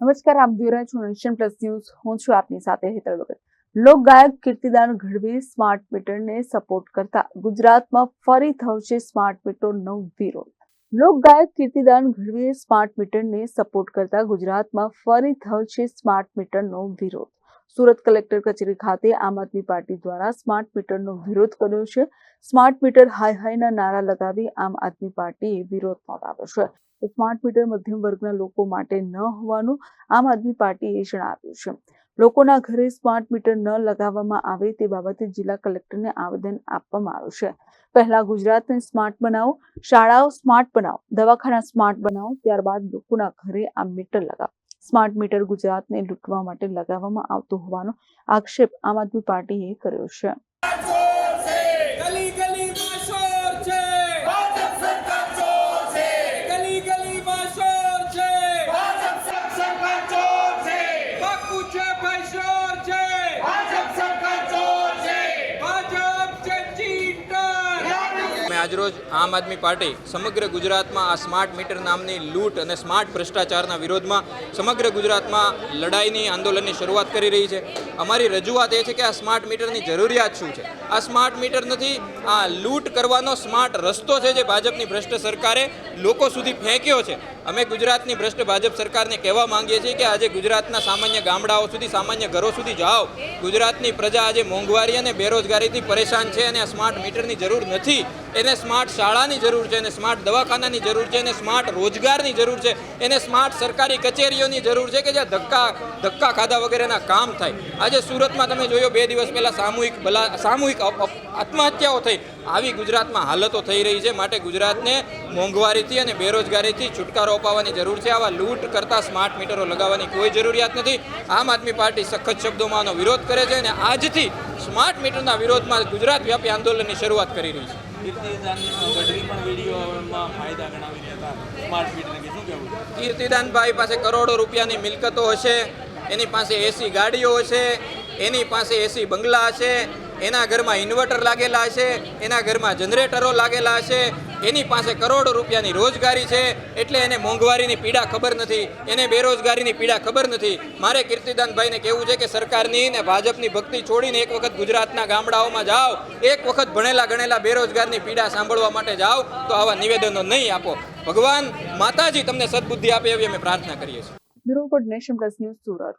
નમસ્કાર, આપ જોઈ રહ્યા છો નેશન પ્લસ ન્યૂઝ હું છું આપની સાથે હેતલ વગર. લોક ગાયક કીર્તિદાન ગઢવી સ્માર્ટ મીટરને સપોર્ટ કરતા ગુજરાતમાં ફરી થશે સ્માર્ટ મીટર નો વિરોધ. લોક ગાયક કીર્તિદાન ગઢવીએ સ્માર્ટ મીટરને સપોર્ટ કરતા ગુજરાતમાં ફરી થશે સ્માર્ટ મીટરનો વિરોધ. સુરત કલેક્ટર કચેરી ખાતે આમ આદમી પાર્ટી દ્વારા સ્માર્ટ મીટરનો વિરોધ કર્યો છે. સ્માર્ટ મીટર હાય હાયના નારા લગાવી આમ આદમી પાર્ટીએ વિરોધ નોંધાવ્યો છે. સ્માર્ટ મીટર મધ્યમ વર્ગના લોકો માટે ન હોવાનું આમ આદમી પાર્ટીએ જણાવ્યું છે. લોકોના ઘરે સ્માર્ટ મીટર ન લગાવવામાં આવે તે બાબતે જિલ્લા કલેક્ટરને આવેદન આપવામાં આવ્યું છે. પહેલા ગુજરાતને સ્માર્ટ બનાવો, શાળાઓ સ્માર્ટ બનાવો, દવાખાના સ્માર્ટ બનાવો, ત્યારબાદ લોકોના ઘરે આ મીટર લગાવો. સ્માર્ટ મીટર ગુજરાતને લૂંટવા માટે લગાવવામાં આવતું હોવાનો આક્ષેપ આમ આદમી પાર્ટીએ કર્યો છે. આજરોજ આમ આદમી પાર્ટી સમગ્ર ગુજરાતમાં આ સ્માર્ટ મીટર નામની લૂંટ અને સ્માર્ટ ભ્રષ્ટાચારના વિરોધમાં સમગ્ર ગુજરાતમાં લડાઈની આંદોલનની શરૂઆત કરી રહી છે. અમારી રજૂઆત એ છે કે આ સ્માર્ટ મીટરની જરૂરિયાત શું છે? આ સ્માર્ટ મીટર નથી, આ લૂંટ કરવાનો સ્માર્ટ રસ્તો છે જે ભાજપની ભ્રષ્ટ સરકારે લોકો સુધી ફેંક્યો છે. અમે ગુજરાતની ભ્રષ્ટ ભાજપ સરકારને કહેવા માંગીએ છીએ કે આજે ગુજરાતના સામાન્ય ગામડાઓ સુધી, સામાન્ય ઘરો સુધી જાઓ. ગુજરાતની પ્રજા આજે મોંઘવારી અને બેરોજગારીથી પરેશાન છે અને આ સ્માર્ટ મીટરની જરૂર નથી. એને સ્માર્ટ શાળાની જરૂર છે, એને સ્માર્ટ દવાખાનાની જરૂર છે, એને સ્માર્ટ રોજગારની જરૂર છે, એને સ્માર્ટ સરકારી કચેરીઓની જરૂર છે કે જ્યાં ધક્કા ધક્કા ખાધા વગેરેના કામ થાય. આજે સુરતમાં તમે જોયો, બે દિવસ પહેલાં સામૂહિક બલા, સામૂહિક આત્મહત્યાઓ થઈ. આવી ગુજરાતમાં હાલતો થઈ રહી છે, માટે ગુજરાતને મોંઘવારીથી અને બેરોજગારીથી છુટકારો અપાવવાની જરૂર છે. આવા લૂંટ કરતા સ્માર્ટ મીટરો લગાવવાની કોઈ જરૂરિયાત નથી. આમ આદમી પાર્ટી સખત શબ્દોમાં આનો વિરોધ કરે છે અને આજથી સ્માર્ટ મીટરના વિરોધમાં ગુજરાત વ્યાપી આંદોલનની શરૂઆત કરી રહી છે. કીર્તિદાનભાઈ પાસે કરોડો રૂપિયાની મિલકતો હશે, એની પાસે એસી ગાડીઓ હશે, એની પાસે એસી બંગલા હશે, એના ઘરમાં ઇન્વર્ટર લાગેલા હશે, એના ઘરમાં જનરેટરો લાગેલા હશે એની પાસે કરોડો રૂપિયાની રોજગારી છે એટલે એને મોંઘવારીની પીડા ખબર નથી, એને બેરોજગારીની પીડા ખબર નથી. મારે કીર્તિદાનભાઈને કહેવું છે કે સરકારની ને ભાજપની ભક્તિ છોડીને એક વખત ગુજરાતના ગામડાઓમાં જાઓ, એક વખત ભણેલા ગણેલા બેરોજગારની પીડા સાંભળવા માટે જાઓ, તો આવા નિવેદનો નહીં આપો. ભગવાન માતાજી તમને સદબુદ્ધિ આપે એવી અમે પ્રાર્થના કરીએ છીએ. Bureau nation news Surat.